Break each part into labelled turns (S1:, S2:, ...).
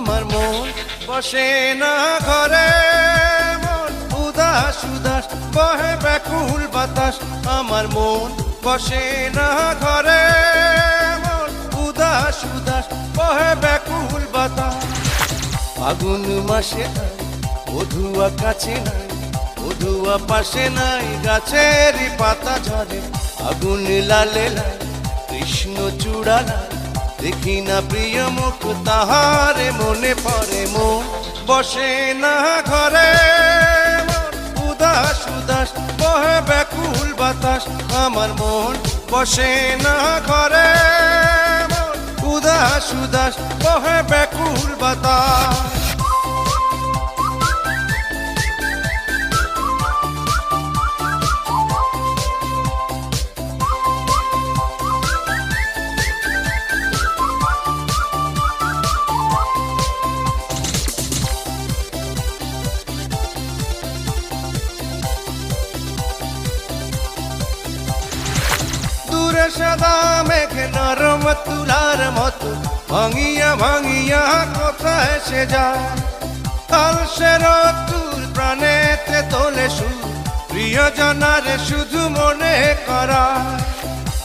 S1: মন বসে না ঘরে। মন উদাস উদাস, বহে ব্যাকুল বাতাস। আমার মন বসে না ঘরে। মন উদাস উদাস, বহে ব্যাকুল বাতাস। ফাগুন মাসে বধুয়া কাছে নাই বধুয়া পাশে নাই, গাছের পাতা ঝরে। আগুন লালে লাই, কৃষ্ণ চূড়া লাই দেখি না প্রিয় মুখ, তাহারে মনে পড়ে মন। বসে না ঘরে, উদাস উদাস, বহে ব্যাকুল বাতাস আমার মন। বসে না ঘরে, উদাস উদাস, বহে ব্যাকুল বাতাস। সাদা মেঘে নরম তুলার মতো ভাঙিয়া ভাঙিয়া কোথায় সে যায় কাল সে তুল প্রাণেতে তোলে সুর প্রিয় জনারে শুধু মনে করা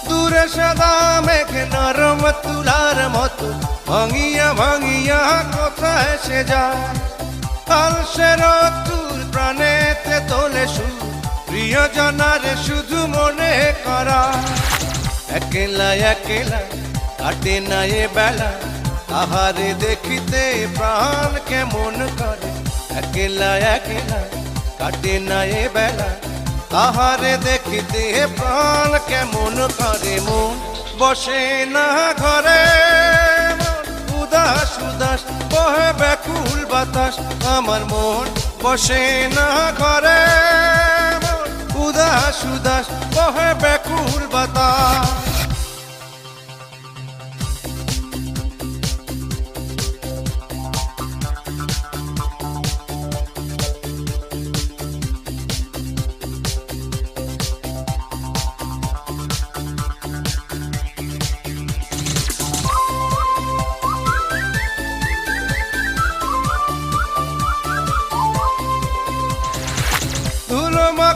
S1: দূরে সাদা মেঘে নরম তুলার মতো ভাঙিয়া ভাঙিয়া কোথায় সে যায় কাল সে তুল প্রাণেতে তোলে সুর প্রিয় জনারে শুধু মনে করা একলা একলা, কাটে না এ বেলা। তাহারে দেখিতে প্রাণ কেমন করে। একলা একলা, কাটে না এ বেলা। তাহারে দেখিতে প্রাণ কেমন করে। মন বসে না ঘরে। উদাস উদাস, বহে ব্যাকুল বাতাস। আমার মন বসে না ঘরে। উদাস উদাস, বহে ব্যাকুল বাতাস।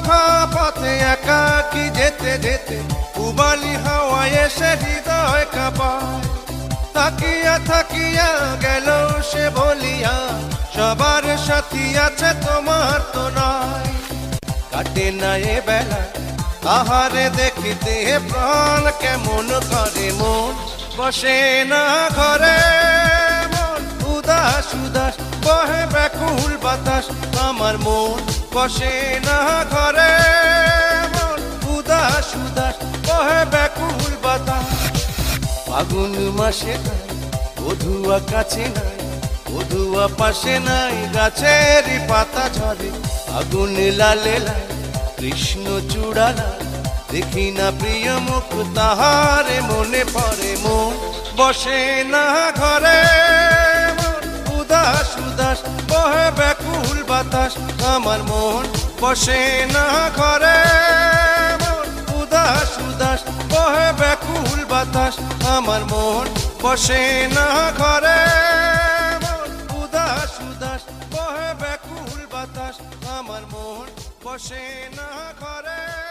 S1: মাখা পথে একাকি যেতে যেতে উবালি হাওয়ায় এসে হৃদয় কাঁপায়। তাকিয়া থাকিয়া গেল সে বলিয়া, সবার সাথী আছে তোমার তো নয়। কাটে না এ বেলা তাহারে দেখিতে প্রাণ কেমন করে মন। বসে না ঘরে। উদাস বহে ব্যাকুল বাতাস, আমার মন বসে না ঘরে। উদাস উদাস, বহে ব্যাকুল বাতাস। ফাগুন মাসে নাই, বধুয়া কাছে নাই, বধুয়া পাশে নাই গাছের পাতা ঝরে। আগুন লালে কৃষ্ণ চূড়া লাই দেখি না প্রিয় মুখ, তাহারে মনে পড়ে, মন বসে না ঘরে। উদাস উদাস বহে ব্যাকুল বাতাস, আমার মন বসে না মন উদাস উদাস বহে ব্যাকুল বাতাস, আমার মন বসে না মন উদাস উদাস বহে ব্যাকুল বাতাস, আমার মন বসে না ঘরে।